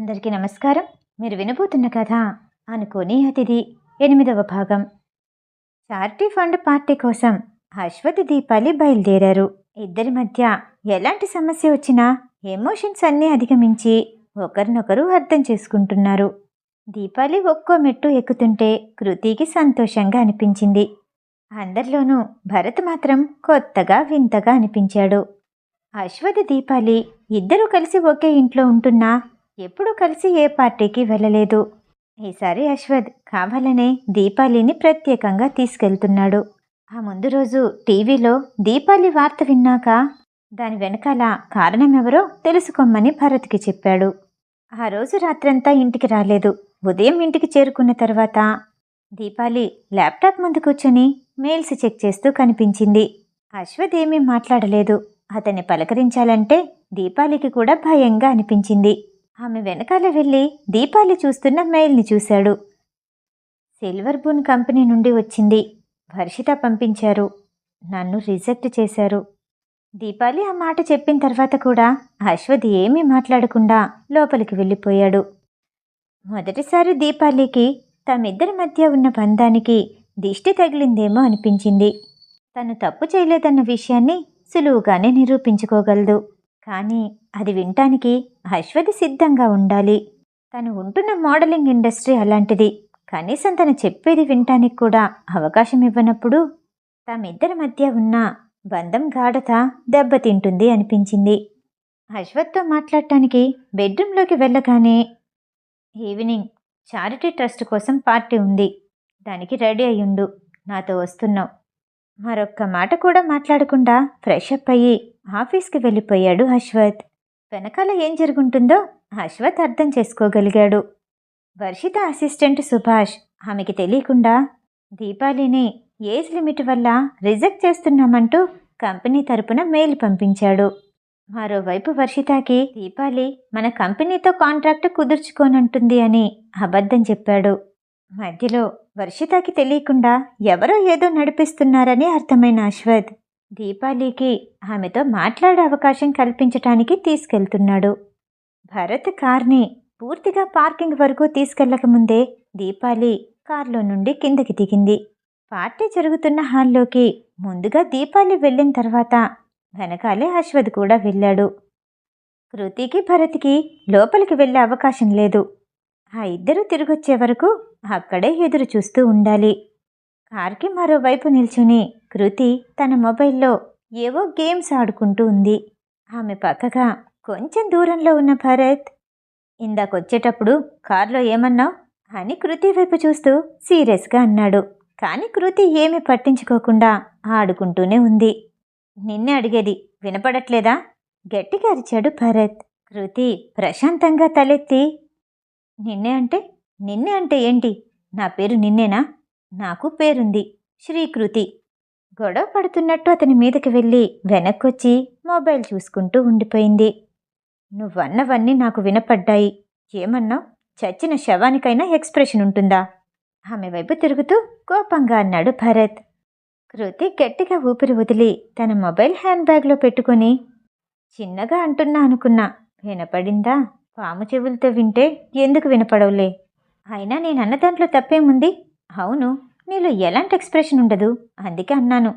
అందరికీ నమస్కారం. మీరు వినబోతున్న కథ అనుకోని అతిథి ఎనిమిదవ భాగం. చార్టీ ఫండ్ పార్టీ కోసం అశ్వథ్ దీపాలి బయలుదేరారు. ఇద్దరి మధ్య ఎలాంటి సమస్య వచ్చినా ఎమోషన్స్ అన్నీ అధిగమించి ఒకరినొకరు అర్థం చేసుకుంటున్నారు. దీపాలి ఒక్కో మెట్టు ఎక్కుతుంటే కృతికి సంతోషంగా అనిపించింది. అందరిలోనూ భరత్ మాత్రం కొత్తగా వింతగా అనిపించాడు. అశ్వథ్ దీపాలి ఇద్దరూ కలిసి ఒకే ఇంట్లో ఉంటున్నా ఎప్పుడూ కలిసి ఏ పార్టీకి వెళ్ళలేదు. ఈసారి అశ్వథ్ కావాలనే దీపాలిని ప్రత్యేకంగా తీసుకెళ్తున్నాడు. ఆ ముందు రోజు టీవీలో దీపాలి వార్త విన్నాక దాని వెనకాల కారణమెవరో తెలుసుకోమని భరత్కి చెప్పాడు. ఆ రోజు రాత్రంతా ఇంటికి రాలేదు. ఉదయం ఇంటికి చేరుకున్న తర్వాత దీపాలి ల్యాప్టాప్ ముందు కూర్చొని మెయిల్స్ చెక్ చేస్తూ కనిపించింది. అశ్వథ్ ఏమీ మాట్లాడలేదు. అతన్ని పలకరించాలంటే దీపాలికి కూడా భయంగా అనిపించింది. ఆమె వెనకాల వెళ్ళి దీపాలి చూస్తున్న మెయిల్ని చూశాడు. సిల్వర్ బూన్ కంపెనీ నుండి వచ్చింది. వర్షిత పంపించారు. నన్ను రిజెక్ట్ చేశారు. దీపాలి ఆ మాట చెప్పిన తర్వాత కూడా అశ్వథ్ ఏమీ మాట్లాడకుండా లోపలికి వెళ్ళిపోయాడు. మొదటిసారి దీపాలికి తమిద్దరి మధ్య ఉన్న బంధానికి దిష్టి తగిలిందేమో అనిపించింది. తను తప్పు చేయలేదన్న విషయాన్ని సులువుగానే నిరూపించుకోగలదు. కానీ అది వినటానికి అశ్వతి సిద్ధంగా ఉండాలి. తను ఉంటున్న మోడలింగ్ ఇండస్ట్రీ అలాంటిది. కనీసం తను చెప్పేది వినటానికి కూడా అవకాశం ఇవ్వనప్పుడు తమిద్దరి మధ్య ఉన్న బంధం గాఢత దెబ్బతింటుంది అనిపించింది. అశ్వత్తో మాట్లాడటానికి బెడ్రూమ్లోకి వెళ్ళగానే ఈవినింగ్ చారిటీ ట్రస్ట్ కోసం పార్టీ ఉంది. దానికి రెడీ అయ్యుండు. నాతో వస్తున్నావు. మరొక్క మాట కూడా మాట్లాడకుండా ఫ్రెష్ అప్ అయ్యి ఆఫీస్కి వెళ్ళిపోయాడు అశ్వత్ వెనకాల ఏం జరుగుంటుందో అశ్వత్ అర్థం చేసుకోగలిగాడు. వర్షిత అసిస్టెంట్ సుభాష్ ఆమెకి తెలియకుండా దీపాలిని ఏజ్ లిమిట్ వల్ల రిజెక్ట్ చేస్తున్నామంటూ కంపెనీ తరపున మెయిల్ పంపించాడు. మరోవైపు వర్షితకి దీపాలి మన కంపెనీతో కాంట్రాక్ట్ కుదుర్చుకోనంటుంది అని అబద్ధం చెప్పాడు. మధ్యలో వర్షితకి తెలియకుండా ఎవరో ఏదో నడిపిస్తున్నారని అర్థమైన అశ్వథ్ దీపాలికి ఆమెతో మాట్లాడే అవకాశం కల్పించటానికి తీసుకెళ్తున్నాడు. భరత్ కార్ని పూర్తిగా పార్కింగ్ వరకు తీసుకెళ్ళకముందే దీపాలి కార్లో నుండి కిందకి దిగింది. పార్టీ జరుగుతున్న హాల్లోకి ముందుగా దీపాలి వెళ్ళిన తర్వాత వెనకాలే అశ్వథ్ కూడా వెళ్ళాడు. కృతికి భరత్కి లోపలికి వెళ్ళే అవకాశం లేదు. ఆ ఇద్దరు తిరిగొచ్చే వరకు అక్కడే ఎదురు చూస్తూ ఉండాలి. కార్కి మరోవైపు నిల్చుని కృతి తన మొబైల్లో ఏవో గేమ్స్ ఆడుకుంటూ ఉంది. ఆమె పక్కగా కొంచెం దూరంలో ఉన్న భరత్ ఇందాకొచ్చేటప్పుడు కార్లో ఏమన్నావు? అని కృతి వైపు చూస్తూ సీరియస్గా అన్నాడు. కానీ కృతి ఏమీ పట్టించుకోకుండా ఆడుకుంటూనే ఉంది. నిన్నే అడిగేది వినపడట్లేదా? గట్టిగా అరిచాడు భరత్. కృతి ప్రశాంతంగా తలెత్తి నిన్నే అంటే నిన్నే అంటే ఏంటి? నా పేరు నిన్నేనా? నాకు పేరుంది శ్రీకృతి. గొడవ పడుతున్నట్టు అతని మీదకి వెళ్ళి వెనక్కొచ్చి మొబైల్ చూసుకుంటూ ఉండిపోయింది. నువ్వన్నవన్నీ నాకు వినపడ్డాయి. ఏమన్నావు? చచ్చిన శవానికైనా ఎక్స్ప్రెషన్ ఉంటుందా? ఆమె వైపు తిరుగుతూ కోపంగా అన్నాడు భరత్. కృతి గట్టిగా ఊపిరి వదిలి తన మొబైల్ హ్యాండ్ బ్యాగ్లో పెట్టుకొని చిన్నగా అంటున్నా అనుకున్నా వినపడిందా? పాము చెవులతో వింటే ఎందుకు వినపడవులే? అయినా నేను అన్న దాంట్లో తప్పేముంది? అవును నీలో ఎలాంటి ఎక్స్ప్రెషన్ ఉండదు. అందుకే అన్నాను.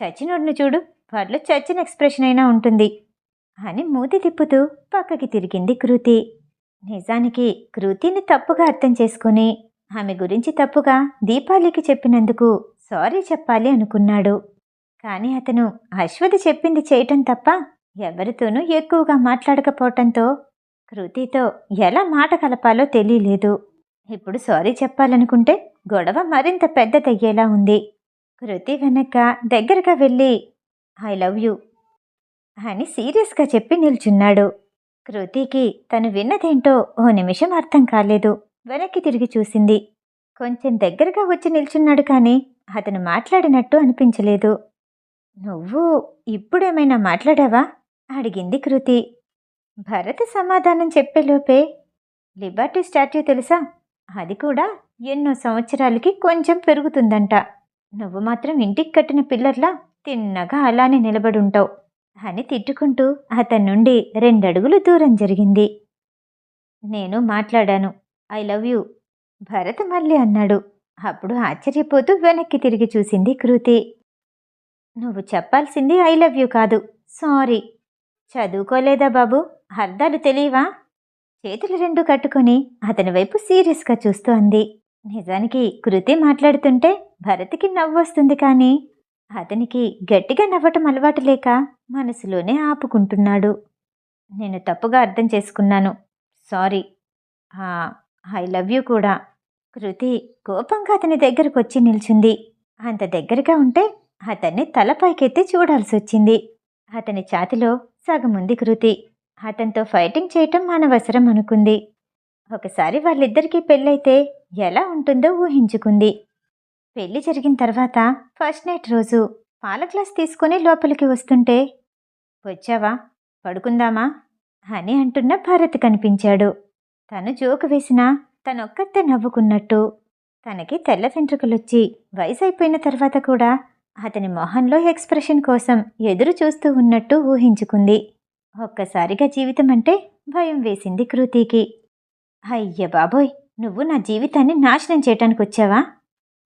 చచ్చినోడిని చూడు వాటిలో చచ్చిన ఎక్స్ప్రెషన్ అయినా ఉంటుంది. అని మూతి తిప్పుతూ పక్కకి తిరిగింది కృతి. నిజానికి కృతిని తప్పుగా అర్థం చేసుకుని ఆమె గురించి తప్పుగా దీపాలికి చెప్పినందుకు సారీ చెప్పాలి అనుకున్నాడు. కానీ అతను అశ్వథి చెప్పింది చేయటం తప్ప ఎవరితోనూ ఎక్కువగా మాట్లాడకపోవటంతో కృతితో ఎలా మాట కలపాలో తెలియలేదు. ఇప్పుడు సారీ చెప్పాలనుకుంటే గొడవ మరింత పెద్దదయ్యేలా ఉంది. కృతి వెనక దగ్గరగా వెళ్ళి ఐ లవ్ యూ అని సీరియస్గా చెప్పి నిల్చున్నాడు. కృతికి తను విన్నదేంటో ఓ నిమిషం అర్థం కాలేదు. వెనక్కి తిరిగి చూసింది. కొంచెం దగ్గరగా వచ్చి నిల్చున్నాడు కానీ అతను మాట్లాడినట్టు అనిపించలేదు. నువ్వు ఇప్పుడేమైనా మాట్లాడావా? అడిగింది కృతి. భరత్ సమాధానం చెప్పేలోపే లిబర్టీ స్టాట్యూ తెలుసా? అది కూడా ఎన్నో సంవత్సరాలకి కొంచెం పెరుగుతుందంట. నువ్వు మాత్రం ఇంటికి కట్టిన పిల్లర్లా తిన్నగా అలానే నిలబడుంటావు అని తిట్టుకుంటూ అతని నుండి రెండడుగులు దూరం జరిగింది. నేను మాట్లాడాను. I love you. భరత్ మళ్ళీ అన్నాడు. అప్పుడు ఆశ్చర్యపోతూ వెనక్కి తిరిగి చూసింది కృతి. నువ్వు చెప్పాల్సింది ఐ లవ్ యూ కాదు. సారీ. చదువుకోలేదా బాబు? అర్థాలు తెలియవా? చేతులు రెండు కట్టుకొని అతని వైపు సీరియస్గా చూస్తూ అంది. నిజానికి కృతి మాట్లాడుతుంటే భరత్కి నవ్వు వస్తుంది కానీ అతనికి గట్టిగా నవ్వటం అలవాటు లేక మనసులోనే ఆపుకుంటున్నాడు. నేను తప్పుగా అర్థం చేసుకున్నాను. సారీ. ఐ లవ్ యూ కూడా. కృతి కోపంగా అతని దగ్గరకు వచ్చి నిల్చుంది. అంత దగ్గరగా ఉంటే అతన్ని తల పైకెత్తి చూడాల్సి వచ్చింది అతని ఛాతిలో సగం ఉంది కృతి. అతనితో ఫైటింగ్ చేయటం మానవసరం అనుకుంది. ఒకసారి వాళ్ళిద్దరికీ పెళ్ళైతే ఎలా ఉంటుందో ఊహించుకుంది. పెళ్ళి జరిగిన తర్వాత ఫస్ట్ నైట్ రోజు పాల గ్లాస్ తీసుకుని లోపలికి వస్తుంటే వచ్చావా? పడుకుందామా? అని అంటున్న భారత్ కనిపించాడు. తను జోకు వేసినా తనొక్కతే నవ్వుకున్నట్టు. తనకి తెల్ల వెంట్రుకలొచ్చి వయసు అయిపోయిన తర్వాత కూడా అతని మొహంలో ఎక్స్ప్రెషన్ కోసం ఎదురు చూస్తూ ఉన్నట్టు ఊహించుకుంది. ఒక్కసారిగా జీవితం అంటే భయం వేసింది కృతికి. అయ్య బాబోయ్ నువ్వు నా జీవితాన్ని నాశనం చేయటానికి వచ్చావా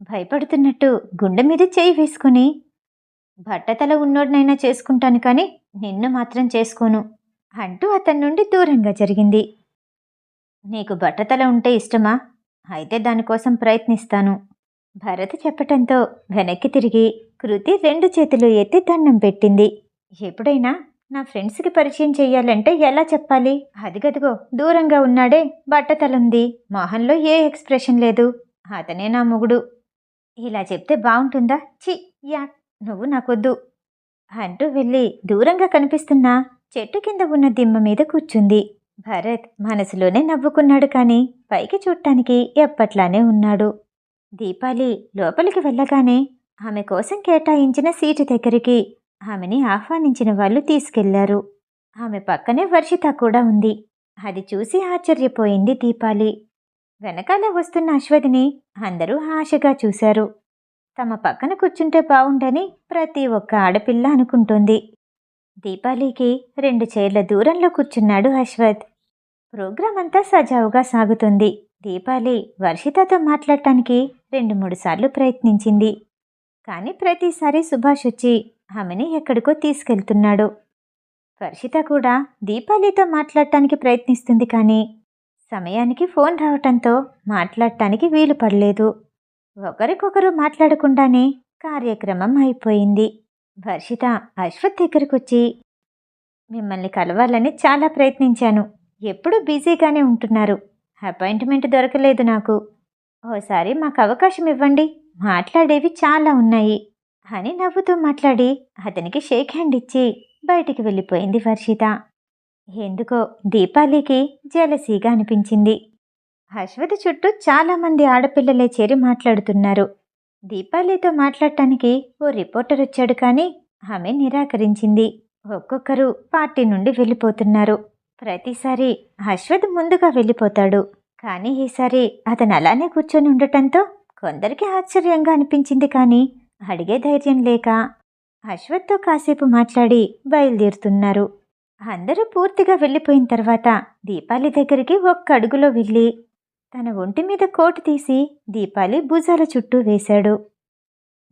భయపడుతున్నట్టు గుండె మీద చేయి వేసుకుని. బట్టతల ఉన్నోడినైనా చేసుకుంటాను కానీ నిన్ను మాత్రం చేసుకోను అంటూ అతని నుండి దూరంగా జరిగింది. నీకు బట్టతల ఉంటే ఇష్టమా? అయితే దానికోసం ప్రయత్నిస్తాను. భరత్ చెప్పటంతో వెనక్కి తిరిగి కృతి రెండు చేతులు ఎత్తి దండం పెట్టింది. ఎప్పుడైనా నా ఫ్రెండ్స్కి పరిచయం చేయాలంటే ఎలా చెప్పాలి? అదిగదిగో దూరంగా ఉన్నాడే బట్టతలుంది. మొహంలో ఏ ఎక్స్ప్రెషన్ లేదు. అతనే నా మొగుడు. ఇలా చెప్తే బాగుంటుందా చి యా నువ్వు నాకొద్దు. అంటూ వెళ్ళి దూరంగా కనిపిస్తున్న చెట్టు కింద ఉన్న దిమ్మ మీద కూర్చుంది. భరత్ మనసులోనే నవ్వుకున్నాడు కానీ పైకి చూడటానికి ఎప్పట్లానే ఉన్నాడు. దీపాలి లోపలికి వెళ్ళగానే ఆమె కోసం కేటాయించిన సీటు దగ్గరికి ఆమెని ఆహ్వానించిన వాళ్ళు తీసుకెళ్ళారు. ఆమె పక్కనే వర్షిత కూడా ఉంది. అది చూసి ఆశ్చర్యపోయింది దీపాలి. వెనకాల వస్తున్న అశ్వతిని అందరూ ఆశగా చూశారు. తమ పక్కన కూర్చుంటే బావుండని ప్రతి ఒక్క ఆడపిల్ల అనుకుంటుంది. దీపాలికి రెండు చైర్ల దూరంలో కూర్చున్నాడు అశ్వత్. ప్రోగ్రాం అంతా సజావుగా సాగుతుంది. దీపాలి వర్షితతో మాట్లాడటానికి రెండు మూడు సార్లు ప్రయత్నించింది. కానీ ప్రతిసారి సుభాష్ వచ్చి ఆమెని ఎక్కడికో తీసుకెళ్తున్నాడు. వర్షిత కూడా దీపాలితో మాట్లాడటానికి ప్రయత్నిస్తుంది కానీ సమయానికి ఫోన్ రావటంతో మాట్లాడటానికి వీలు పడలేదు. ఒకరికొకరు మాట్లాడకుండానే కార్యక్రమం అయిపోయింది. వర్షిత అశ్వత్ దగ్గరకొచ్చి మిమ్మల్ని కలవాలని చాలా ప్రయత్నించాను. ఎప్పుడూ బిజీగానే ఉంటున్నారు. అపాయింట్మెంట్ దొరకలేదు నాకు. ఓసారి మాకు అవకాశం ఇవ్వండి. మాట్లాడేవి చాలా ఉన్నాయి అని నవ్వుతూ మాట్లాడి అతనికి షేక్ హ్యాండ్ ఇచ్చి బయటికి వెళ్ళిపోయింది వర్షిత. ఎందుకో దీపాలికి జలసీగా అనిపించింది. అశ్వతి చుట్టూ చాలామంది ఆడపిల్లలే చేరి మాట్లాడుతున్నారు. దీపాలితో మాట్లాడటానికి ఓ రిపోర్టర్ వచ్చాడు కానీ ఆమె నిరాకరించింది. ఒక్కొక్కరు పార్టీ నుండి వెళ్ళిపోతున్నారు. ప్రతిసారి అశ్వత్ ముందుగా వెళ్ళిపోతాడు. కానీ ఈసారి అతను అలానే కూర్చొని ఉండటంతో కొందరికి ఆశ్చర్యంగా అనిపించింది కానీ అడిగే ధైర్యం లేక అశ్వత్తో కాసేపు మాట్లాడి బయలుదేరుతున్నారు. అందరూ పూర్తిగా వెళ్ళిపోయిన తర్వాత దీపాలి దగ్గరికి ఒక్క అడుగులో వెళ్ళి తన ఒంటి మీద కోటు తీసి దీపాలి భుజాల చుట్టూ వేశాడు.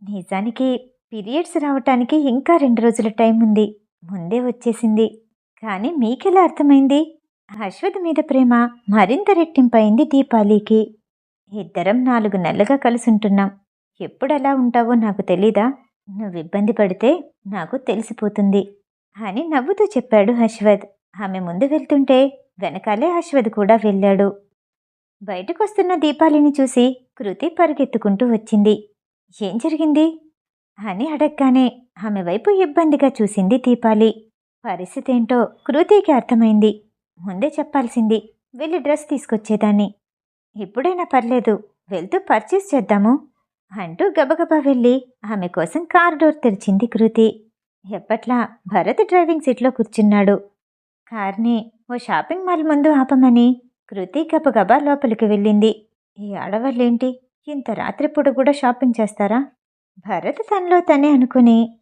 నిజానికి పీరియడ్స్ రావటానికి ఇంకా రెండు రోజుల టైం ఉంది. ముందే వచ్చేసింది. కానీ మీకెలా అర్థమైంది? అశ్వథ్ మీద ప్రేమ మరింత రెట్టింపైంది దీపాలికి. ఇద్దరం నాలుగు నెలలుగా కలిసుంటున్నాం. ఎప్పుడలా ఉంటావో నాకు తెలీదా? నువ్వు ఇబ్బంది పడితే నాకు తెలిసిపోతుంది అని నవ్వుతూ చెప్పాడు హర్షవద్. ఆమె ముందు వెళ్తుంటే వెనకాలే హర్షవద్ కూడా వెళ్ళాడు. బయటకొస్తున్న దీపాలిని చూసి కృతి పరిగెత్తుకుంటూ వచ్చింది. ఏం జరిగింది? అని అడగగానే ఆమె వైపు ఇబ్బందిగా చూసింది దీపాలి. పరిస్థితి ఏంటో కృతికి అర్థమైంది. ముందే చెప్పాల్సింది వెళ్ళి డ్రెస్ తీసుకొచ్చేదాన్ని. ఇప్పుడైనా పర్లేదు వెళ్తూ పర్చేస్ చేద్దాము అంటూ గబగబా వెళ్ళి ఆమె కోసం కార్ డోర్ తెరిచింది కృతి. ఎప్పట్లా భరత్ డ్రైవింగ్ సీట్లో కూర్చున్నాడు. కార్ని ఓ షాపింగ్ మాల్ ముందు ఆపమని కృతి గబగబా లోపలికి వెళ్ళింది. ఈ ఆడవాళ్ళేంటి ఇంత రాత్రిపూట కూడా షాపింగ్ చేస్తారా? భరత్ తనలో తనే అనుకుని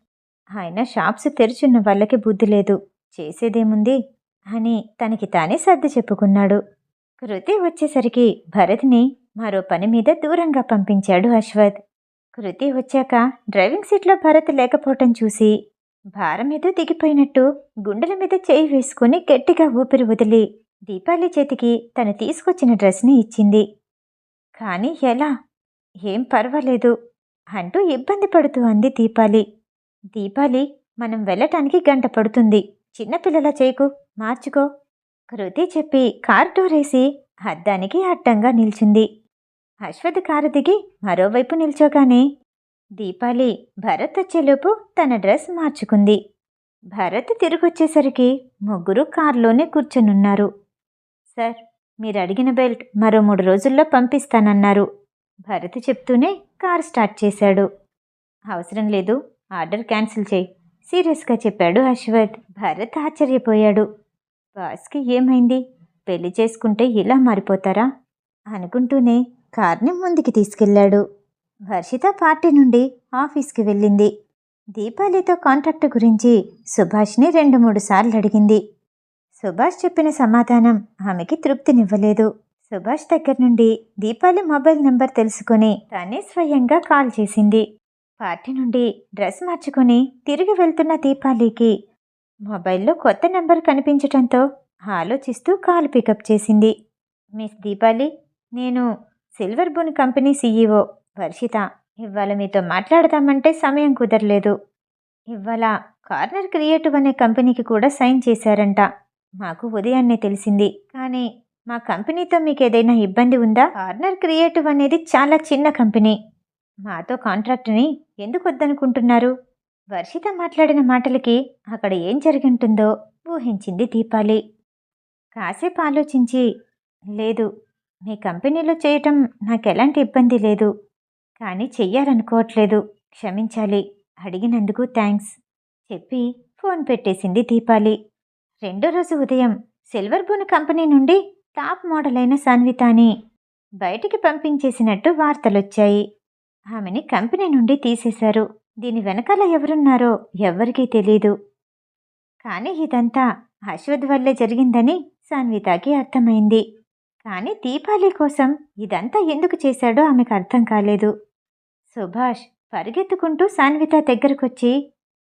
ఆయన షాప్స్ తెరుచున్న వాళ్ళకి బుద్ధి లేదు చేసేదేముంది? అని తనకి తానే సర్ది చెప్పుకున్నాడు. కృతి వచ్చేసరికి భరత్ని మరో పని మీద దూరంగా పంపించాడు అశ్వథ్ కృతి వచ్చాక డ్రైవింగ్ సీట్లో భరత్ లేకపోవటం చూసి భారం మీద దిగిపోయినట్టు గుండెల మీద చేయి వేసుకుని గట్టిగా ఊపిరి వదిలి దీపాలి చేతికి తను తీసుకొచ్చిన డ్రెస్ని ఇచ్చింది. కానీ ఎలా? ఏం పర్వాలేదు అంటూ ఇబ్బంది పడుతూ అంది దీపాలి. దీపాలి మనం వెళ్ళటానికి గంట పడుతుంది. చిన్నపిల్లల చేయకు మార్చుకో. కృతి చెప్పి కార్ డోర్ అద్దానికి అడ్డంగా నిల్చుంది. అశ్వథ్ కారు దిగి మరోవైపు నిల్చోగానే దీపాలి భరత్ వచ్చేలోపు తన డ్రెస్ మార్చుకుంది. భరత్ తిరిగొచ్చేసరికి ముగ్గురు కారులోనే కూర్చొనున్నారు. సార్ మీరు అడిగిన బెల్ట్ మరో మూడు రోజుల్లో పంపిస్తానన్నారు భరత్ చెప్తూనే కార్ స్టార్ట్ చేశాడు. అవసరం లేదు ఆర్డర్ క్యాన్సిల్ చేయి సీరియస్గా చెప్పాడు అశ్వథ్ భరత్ ఆశ్చర్యపోయాడు. బాస్కి ఏమైంది? పెళ్ళి చేసుకుంటే ఇలా మారిపోతారా? అనుకుంటూనే కార్ని ముందుకి తీసుకెళ్ళాడు. వర్షిత పార్టీ నుండి ఆఫీస్కి వెళ్ళింది. దీపాలితో కాంట్రాక్ట్ గురించి సుభాష్ని రెండు మూడు సార్లు అడిగింది. సుభాష్ చెప్పిన సమాధానం ఆమెకి తృప్తినివ్వలేదు. సుభాష్ దగ్గర నుండి దీపాలి మొబైల్ నెంబర్ తెలుసుకొని తనే స్వయంగా కాల్ చేసింది. పార్టీ నుండి డ్రెస్ మార్చుకొని తిరిగి వెళ్తున్న దీపాలికి మొబైల్లో కొత్త నెంబర్ కనిపించటంతో ఆలోచిస్తూ కాల్ పికప్ చేసింది. మిస్ దీపాలి నేను silver bone company CEO. Varshitha ఇవాళ మీతో మాట్లాడదామంటే సమయం కుదరలేదు. ఇవాళ కార్నర్ క్రియేటివ్ అనే కంపెనీకి కూడా సైన్ చేశారంట. మాకు ఉదయాన్నే తెలిసింది. కానీ మా కంపెనీతో మీకు ఏదైనా ఇబ్బంది ఉందా? కార్నర్ క్రియేటివ్ అనేది చాలా చిన్న కంపెనీ. మాతో కాంట్రాక్ట్ని ఎందుకు వద్దనుకుంటున్నారు? వర్షిత మాట్లాడిన మాటలకి అక్కడ ఏం జరిగింటుందో ఊహించింది దీపాలి. కాసేపు ఆలోచించి లేదు మీ కంపెనీలో చేయటం నాకెలాంటి ఇబ్బంది లేదు కానీ చెయ్యాలనుకోవట్లేదు క్షమించాలి అడిగినందుకు థ్యాంక్స్ చెప్పి ఫోన్ పెట్టేసింది దీపాలి. రెండో రోజు ఉదయం సిల్వర్ బూన్ కంపెనీ నుండి టాప్ మోడల్ అయిన సాన్వితాని బయటికి పంపించేసినట్టు వార్తలొచ్చాయి. ఆమెని కంపెనీ నుండి తీసేశారు. దీని వెనకాల ఎవరున్నారో ఎవ్వరికీ తెలీదు. కానీ ఇదంతా అశ్వథ్ వల్లే జరిగిందని సాన్వితాకి అర్థమైంది. కానీ దీపాలి కోసం ఇదంతా ఎందుకు చేశాడో ఆమెకు అర్థం కాలేదు. సుభాష్ పరిగెత్తుకుంటూ సాన్విత దగ్గరకొచ్చి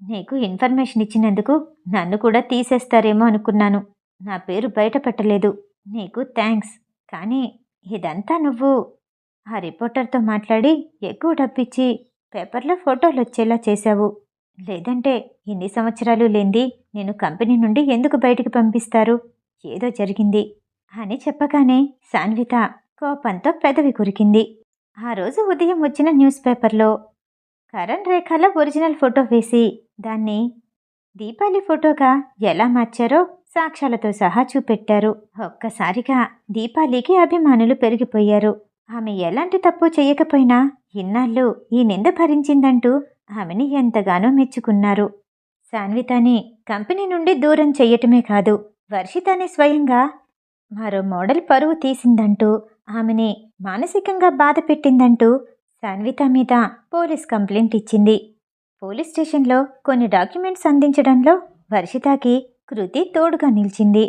నీకు ఇన్ఫర్మేషన్ ఇచ్చినందుకు నన్ను కూడా తీసేస్తారేమో అనుకున్నాను. నా పేరు బయటపెట్టలేదు. నీకు థ్యాంక్స్ కానీ ఇదంతా నువ్వు ఆ రిపోర్టర్తో మాట్లాడి ఎక్కువ డబ్బిచ్చి పేపర్లో ఫోటోలు వచ్చేలా చేశావు. లేదంటే ఎన్ని సంవత్సరాలు లేంది? నేను కంపెనీ నుండి ఎందుకు బయటికి పంపిస్తారు? ఏదో జరిగింది. అని చెప్పగానే సాన్విత కోపంతో పెదవి కురికింది. ఆ రోజు ఉదయం వచ్చిన న్యూస్ పేపర్లో కరణ్ రేఖల ఒరిజినల్ ఫోటో వేసి దాన్ని దీపాలి ఫోటోగా ఎలా మార్చారో సాక్ష్యాలతో సహా చూపెట్టారు. ఒక్కసారిగా దీపాలికి అభిమానులు పెరిగిపోయారు. ఆమె ఎలాంటి తప్పు చేయకపోయినా ఇన్నాళ్ళు ఈ నింద భరించిందంటూ ఆమెని ఎంతగానో మెచ్చుకున్నారు. సాన్వితాని కంపెనీ నుండి దూరం చెయ్యటమే కాదు వర్షితనే స్వయంగా మరో మోడల్ పరువు తీసిందంటూ ఆమెని మానసికంగా బాధ పెట్టిందంటూ సాన్విత మీద పోలీస్ కంప్లైంట్ ఇచ్చింది. పోలీస్ స్టేషన్లో కొన్ని డాక్యుమెంట్స్ అందించడంలో వర్షితకి కృతి తోడుగా నిలిచింది.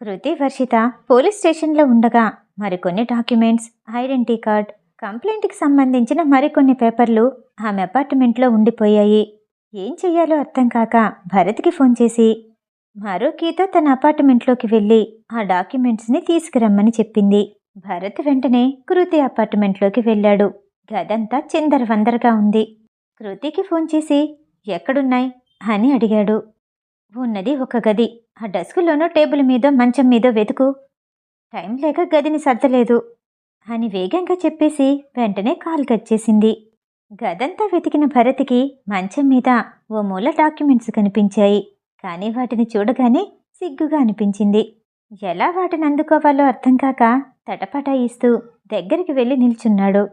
కృతి వర్షిత పోలీస్ స్టేషన్లో ఉండగా మరికొన్ని డాక్యుమెంట్స్ ఐడెంటిటీ కార్డ్ కంప్లైంట్కి సంబంధించిన మరికొన్ని పేపర్లు ఆమె అపార్ట్మెంట్లో ఉండిపోయాయి. ఏం చెయ్యాలో అర్థం కాక భరత్కి ఫోన్ చేసి మరోకీతో తన అపార్ట్మెంట్లోకి వెళ్ళి ఆ డాక్యుమెంట్స్ని తీసుకురమ్మని చెప్పింది. భరత్ వెంటనే కృతి అపార్ట్మెంట్లోకి వెళ్ళాడు. గదంతా చిందరవందరగా ఉంది. కృతికి ఫోన్ చేసి ఎక్కడున్నాయి? అని అడిగాడు. ఉన్నది ఒక గది. ఆ డస్కులోనో టేబుల్ మీదో మంచం మీదో వెతుకు. టైం లేక గదిని సర్దలేదు. అని వేగంగా చెప్పేసి వెంటనే కాల్ కచ్చేసింది గదంతా వెతికిన భరత్కి మంచం మీద ఓ మూల డాక్యుమెంట్స్ కనిపించాయి. కానీ వాటిని చూడగానే సిగ్గుగా అనిపించింది. ఎలా వాటిని అందుకోవాలో అర్థం కాక తటపటాయిస్తూ దగ్గరికి వెళ్ళి నిల్చున్నాడు.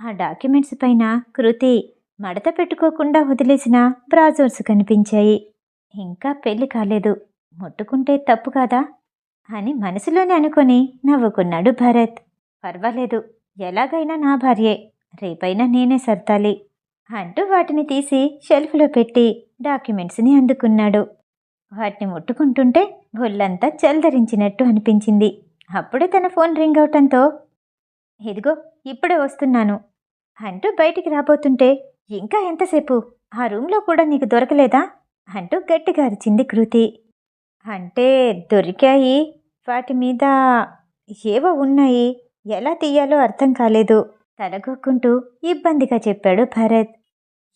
ఆ డాక్యుమెంట్స్ పైన కృతి మడత పెట్టుకోకుండా వదిలేసిన బ్రాజర్స్ కనిపించాయి. ఇంకా పెళ్ళి కాలేదు. ముట్టుకుంటే తప్పు కాదా? అని మనసులోనే అనుకొని నవ్వుకున్నాడు భరత్. పర్వాలేదు. ఎలాగైనా నా భార్యే. రేపైనా నేనే సర్దాలి అంటూ వాటిని తీసి షెల్ఫ్లో పెట్టి డాక్యుమెంట్స్ని అందుకున్నాడు. వాటిని ముట్టుకుంటుంటే ఒళ్ళంతా చల్దరించినట్టు అనిపించింది. అప్పుడే తన ఫోన్ రింగ్ అవటంతో ఇదిగో ఇప్పుడే వస్తున్నాను అంటూ బయటికి రాబోతుంటే ఇంకా ఎంతసేపు? ఆ రూమ్లో కూడా నీకు దొరకలేదా? అంటూ గట్టిగా అరిచింది కృతి. అంటే దొరికాయి. వాటి మీద ఏవో ఉన్నాయి. ఎలా తీయాలో అర్థం కాలేదు. తలగొక్కుంటూ ఇబ్బందిగా చెప్పాడు భరత్.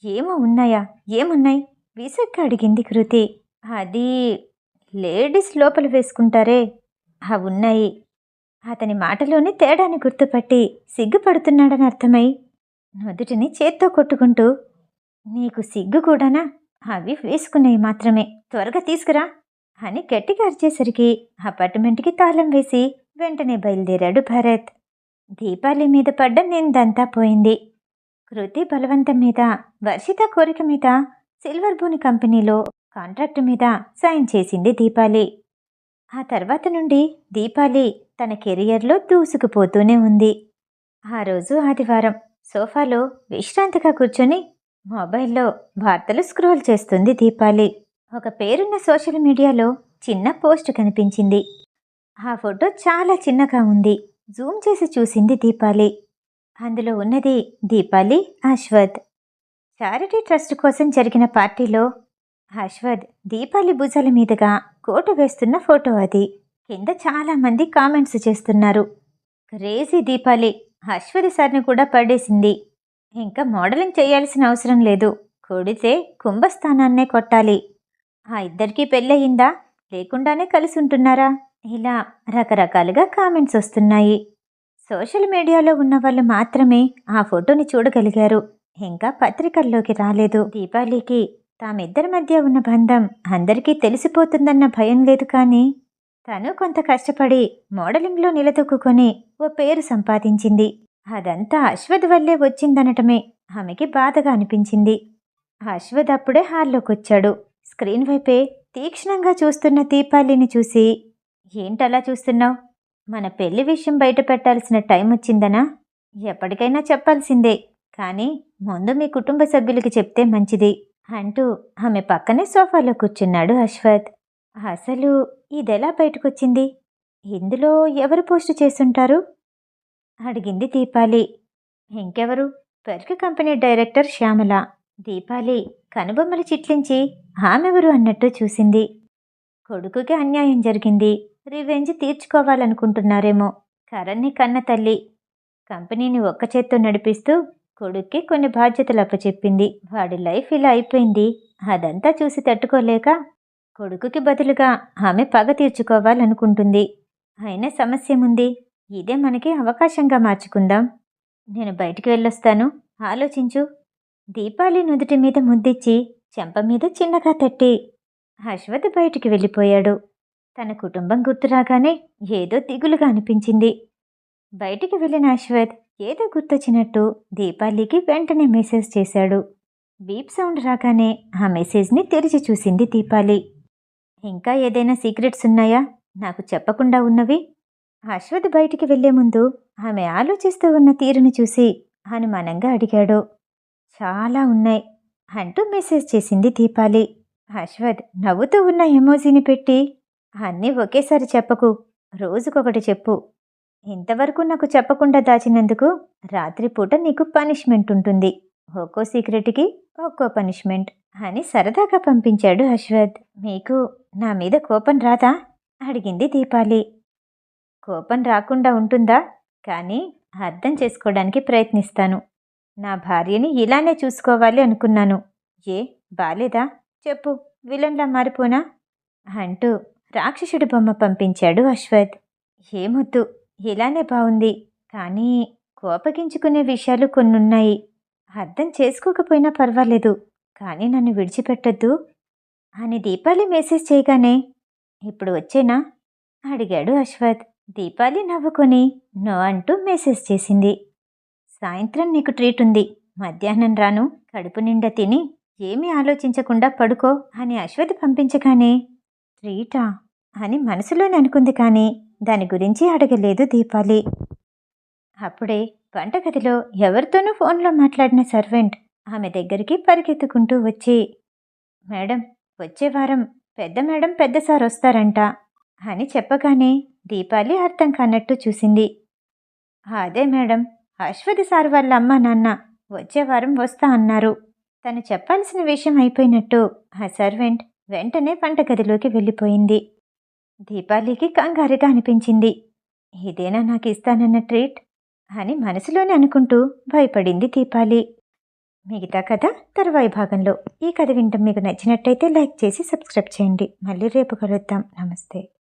ఏమో ఉన్నాయా? ఏమున్నాయి? విసుగ్గా అడిగింది కృతి. అది లేడీస్ లోపల వేసుకుంటారే. ఆ ఉన్నాయి. అతని మాటలోని తేడాని గుర్తుపట్టి సిగ్గుపడుతున్నాడని అర్థమై నుదుటిని చేత్తో కొట్టుకుంటూ నీకు సిగ్గు కూడానా? అవి వేసుకున్నాయి మాత్రమే. త్వరగా తీసుకురా అని గట్టిగా అరిచేసరికి అపార్ట్మెంట్కి తాళం వేసి వెంటనే బయలుదేరాడు భరత్. దీపాలి మీద పడ్డ నిందంతా పోయింది. కృతి బలవంతం మీద వర్షిత కోరిక మీద సిల్వర్ బూని కంపెనీలో కాంట్రాక్ట్ మీద సైన్ చేసింది దీపాలి. ఆ తర్వాత నుండి దీపాలి తన కెరియర్లో దూసుకుపోతూనే ఉంది. ఆ రోజు ఆదివారం సోఫాలో విశ్రాంతిగా కూర్చొని మొబైల్లో వార్తలు స్క్రోల్ చేస్తుంది దీపాలి. ఒక పేరున్న సోషల్ మీడియాలో చిన్న పోస్ట్ కనిపించింది. ఆ ఫోటో చాలా చిన్నగా ఉంది. జూమ్ చేసి చూసింది దీపాలి. అందులో ఉన్నది దీపాలి అశ్వథ్. చారిటీ ట్రస్ట్ కోసం జరిగిన పార్టీలో అశ్వథ్ దీపాలి భుజాల మీదుగా కోటు వేస్తున్న ఫోటో అది. కింద చాలామంది కామెంట్స్ చేస్తున్నారు. క్రేజీ దీపాలి అశ్వథ్ సార్ని కూడా పడేసింది. ఇంకా మోడలింగ్ చేయాల్సిన అవసరం లేదు. కొడితే కుంభస్థానాన్నే కొట్టాలి. ఆ ఇద్దరికీ పెళ్ళయిందా? లేకుండానే కలిసి ఉంటున్నారా ఇలా రకరకాలుగా కామెంట్స్ వస్తున్నాయి. సోషల్ మీడియాలో ఉన్న వాళ్ళు మాత్రమే ఆ ఫోటోని చూడగలిగారు. ఇంకా పత్రికల్లోకి రాలేదు. దీపావళికి తామిద్దరి మధ్య ఉన్న బంధం అందరికీ తెలిసిపోతుందన్న భయం లేదు కానీ తను కొంత కష్టపడి మోడలింగ్లో నిలదొక్కుని ఓ పేరు సంపాదించింది. అదంతా అశ్వథ్ వల్లే వచ్చిందనటమే ఆమెకి బాధగా అనిపించింది. అశ్వథ్ అప్పుడే హాల్లోకొచ్చాడు. స్క్రీన్ వైపే తీక్షణంగా చూస్తున్న దీపాలిని చూసి ఏంటలా చూస్తున్నావు? మన పెళ్ళి విషయం బయట పెట్టాల్సిన టైం వచ్చిందనా? ఎప్పటికైనా చెప్పాల్సిందే. కానీ ముందు మీ కుటుంబ సభ్యులకి చెప్తే మంచిది అంటూ ఆమె పక్కనే సోఫాలో కూర్చున్నాడు అశ్వథ్ అసలు ఇదెలా బయటకొచ్చింది? ఇందులో ఎవరు పోస్ట్ చేసుంటారు అడిగింది దీపాలి. ఇంకెవరు? Perk company director Shyamala. Deepali కనుబొమ్మలు చిట్లించి ఆమెవరు? అన్నట్టు చూసింది. కొడుకుకి అన్యాయం జరిగింది. రివెంజ్ తీర్చుకోవాలనుకుంటున్నారేమో. కరణ్ని కన్న తల్లి. కంపెనీని ఒక్క చేత్తో నడిపిస్తూ కొడుక్కి కొన్ని బాధ్యతలు అప్పచెప్పింది. వాడి లైఫ్ ఇలా అయిపోయింది. అదంతా చూసి తట్టుకోలేక కొడుకుకి బదులుగా ఆమె పగ తీర్చుకోవాలనుకుంటుంది. అయినా సమస్యముంది ఇదే మనకి అవకాశంగా మార్చుకుందాం. నేను బయటికి వెళ్ళొస్తాను. ఆలోచించు. దీపాలి నుదుటి మీద ముద్దిచ్చి చెంప మీద చిన్నగా తట్టి అశ్వథ్ బయటికి వెళ్ళిపోయాడు. తన కుటుంబం గుర్తురాగానే ఏదో దిగులుగా అనిపించింది. బయటికి వెళ్ళిన అశ్వథ్ ఏదో గుర్తొచ్చినట్టు దీపాలికి వెంటనే మెసేజ్ చేశాడు. బీప్ సౌండ్ రాగానే ఆ మెసేజ్ని తెరిచి చూసింది దీపాలి. ఇంకా ఏదైనా సీక్రెట్స్ ఉన్నాయా? నాకు చెప్పకుండా ఉన్నవి? అశ్వత్ బయటికి వెళ్ళే ముందు ఆమె ఆలోచిస్తూ ఉన్న తీరును చూసి అనుమానంగా అడిగాడు. చాలా ఉన్నాయి అంటూ మెసేజ్ చేసింది దీపాలి. అశ్వథ్ నవ్వుతూ ఉన్న ఎమోజీని పెట్టి అన్నీ ఒకేసారి చెప్పకు. రోజుకొకటి చెప్పు. ఇంతవరకు నాకు చెప్పకుండా దాచినందుకు రాత్రిపూట నీకు పనిష్మెంట్ ఉంటుంది ఒక్కో సీక్రెట్కి ఒక్కో పనిష్మెంట్ అని సరదాగా పంపించాడు అశ్వథ్ మీకు నా మీద కోపం రాదా? అడిగింది దీపాలి. కోపం రాకుండా ఉంటుందా? కానీ అర్థం చేసుకోవడానికి ప్రయత్నిస్తాను. నా భార్యని ఇలానే చూసుకోవాలి అనుకున్నాను. ఏ? బాలేదా? చెప్పు. విలన్లా మారిపోనా? అంటూ రాక్షసుడి బొమ్మ పంపించాడు అశ్వథ్ ఏమొద్దు ఇలానే బాగుంది కానీ కోపగించుకునే విషయాలు కొన్నున్నాయి. అర్థం చేసుకోకపోయినా పర్వాలేదు. కానీ నన్ను విడిచిపెట్టొద్దు. అని దీపాలి మెసేజ్ చేయగానే ఇప్పుడు వచ్చేనా? అడిగాడు అశ్వథ్ దీపాలి నవ్వుకొని నో అంటూ మెసేజ్ చేసింది. సాయంత్రం నీకు ట్రీట్ ఉంది. మధ్యాహ్నం రాను. కడుపు నిండా తిని ఏమీ ఆలోచించకుండా పడుకో అని అశ్వథ్ పంపించగానే స్ట్రీటా అని మనసులోనే అనుకుంది కానీ దాని గురించి అడగలేదు దీపాలి. అప్పుడే వంటగదిలో ఎవరితోనూ ఫోన్లో మాట్లాడిన సర్వెంట్ ఆమె దగ్గరికి పరిగెత్తుకుంటూ వచ్చి మేడం వచ్చే వారం పెద్ద మేడం పెద్ద సార్ వస్తారంట అని చెప్పగానే దీపాలి అర్థం కానట్టు చూసింది. అదే మేడం అశ్వతి సార్ వాళ్ళ అమ్మ నాన్న వచ్చే వారం వస్తా అన్నారు. తను చెప్పాల్సిన విషయం అయిపోయినట్టు ఆ సర్వెంట్ వెంటనే వంటగదిలోకి వెళ్ళిపోయింది. దీపాలికి కంగారుగా అనిపించింది. ఇదేనా నాకు ఇస్తానన్న ట్రీట్? అని మనసులోనే అనుకుంటూ భయపడింది దీపాలి. మిగతా కథ తరువాయి భాగంలో. ఈ కథ వింటం మీకు నచ్చినట్టయితే లైక్ చేసి సబ్స్క్రైబ్ చేయండి. మళ్ళీ రేపు కలుద్దాం. నమస్తే.